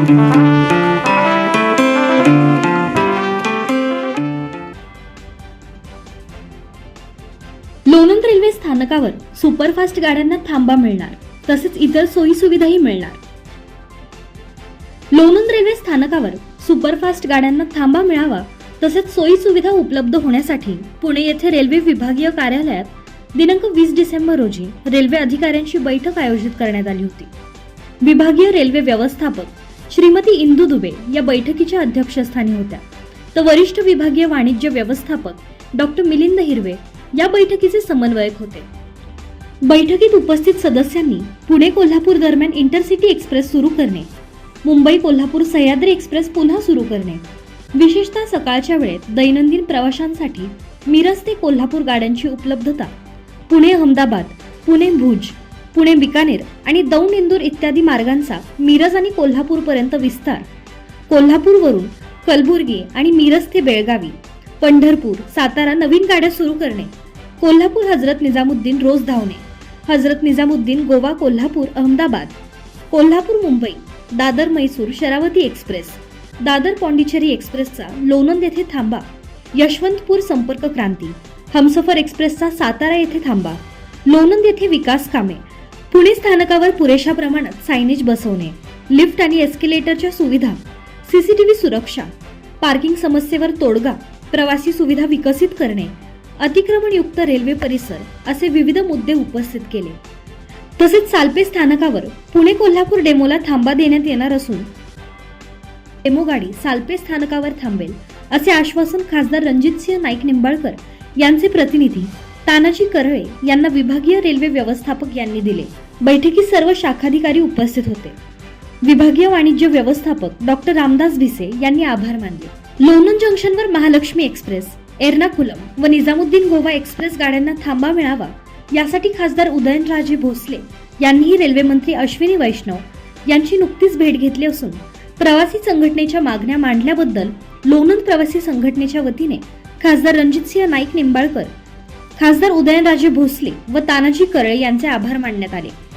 Lonand railway स्थानकावर superfast गाड्यांना थांबा मिळणार. तसेच इतर सोयी सुविधाही मिळणार. लोणंद रेल्वे स्थानकावर सुपरफास्ट गाड्यांना थांबा मिळावा तसेच सोयी सुविधा उपलब्ध होण्यासाठी पुणे येथे रेल्वे विभागीय कार्यालयात दिनांक वीस डिसेंबर रोजी रेल्वे अधिकाऱ्यांची बैठक आयोजित करण्यात आली होती. विभागीय रेल्वे व्यवस्थापक श्रीमती इंदू दुबे या बैठकीच्या अध्यक्षस्थानी होत्या. तर वरिष्ठ विभागीय वाणिज्य व्यवस्थापक डॉक्टर मिलिंद हिरवे या बैठकीचे समन्वयक होते. बैठकीत उपस्थित सदस्यांनी पुणे कोल्हापूर दरम्यान इंटरसिटी एक्सप्रेस सुरू करणे मुंबई कोल्हापूर सह्याद्री एक्सप्रेस पुन्हा सुरू करणे विशेषतः सकाळच्या वेळेत दैनंदिन प्रवाशांसाठी मिरज ते कोल्हापूर गाड्यांची उपलब्धता पुणे अहमदाबाद पुणे भुज पुणे बिकानेर आणि दौंड इंदूर इत्यादी मार्गांचा मिरज आणि कोल्हापूरपर्यंत विस्तार. कोल्हापूरवरून कलबुर्गी आणि मिरज ते बेळगावी पंढरपूर सातारा नवीन गाड्या सुरू करणे. कोल्हापूर हजरत निजामुद्दीन रोज धावणे. हजरत निजामुद्दीन गोवा कोल्हापूर अहमदाबाद. कोल्हापूर मुंबई दादर मैसूर शरावती एक्सप्रेस. दादर पॉंडिचेरी एक्सप्रेसचा लोणंद येथे थांबा. यशवंतपूर संपर्क क्रांती. हमसफर एक्सप्रेसचा सातारा येथे थांबा. लोणंद येथे विकास कामे पुणे स्थानकावर पुरेशा प्रमाणात सायनेज बसवणे लिफ्ट आणि एस्केलेटरच्या सुविधा सीसीटीव्ही सुरक्षा पार्किंग समस्येवर तोडगा प्रवासी सुविधा विकसित करणे अतिक्रमणयुक्त रेल्वे परिसर असे विविध मुद्दे उपस्थित केले. तसेच सालपे स्थानकावर पुणे कोल्हापूर डेमोला थांबा देण्यात येणार असून डेमो गाडी सालपे स्थानकावर थांबेल असे आश्वासन खासदार रणजितसिंह नाईक निंबाळकर यांचे प्रतिनिधी तानाजी करळे यांना विभागीय रेल्वे व्यवस्थापक यांनी दिले. बैठकीत सर्व शाखाधिकारी उपस्थित होते. विभागीय वाणिज्य व्यवस्थापक डॉक्टर रामदास भिसे यांनी आभार मानले. लोणंद जंक्शनवर महालक्ष्मी एक्सप्रेस एर्नाकुलम व निजामुद्दीन गोवा एक्सप्रेस गाड्यांना थांबा मिळावा यासाठी खासदार उदयनराजे भोसले यांनीही रेल्वे मंत्री अश्विनी वैष्णव यांची नुकतीच भेट घेतली असून प्रवासी संघटनेच्या मागण्या मांडल्याबद्दल लोणंद प्रवासी संघटनेच्या वतीने खासदार रणजितसिंह नाईक निंबाळकर खासदार उदयनराजे भोसले व तानाजी करळे यांचे आभार मानण्यात आले.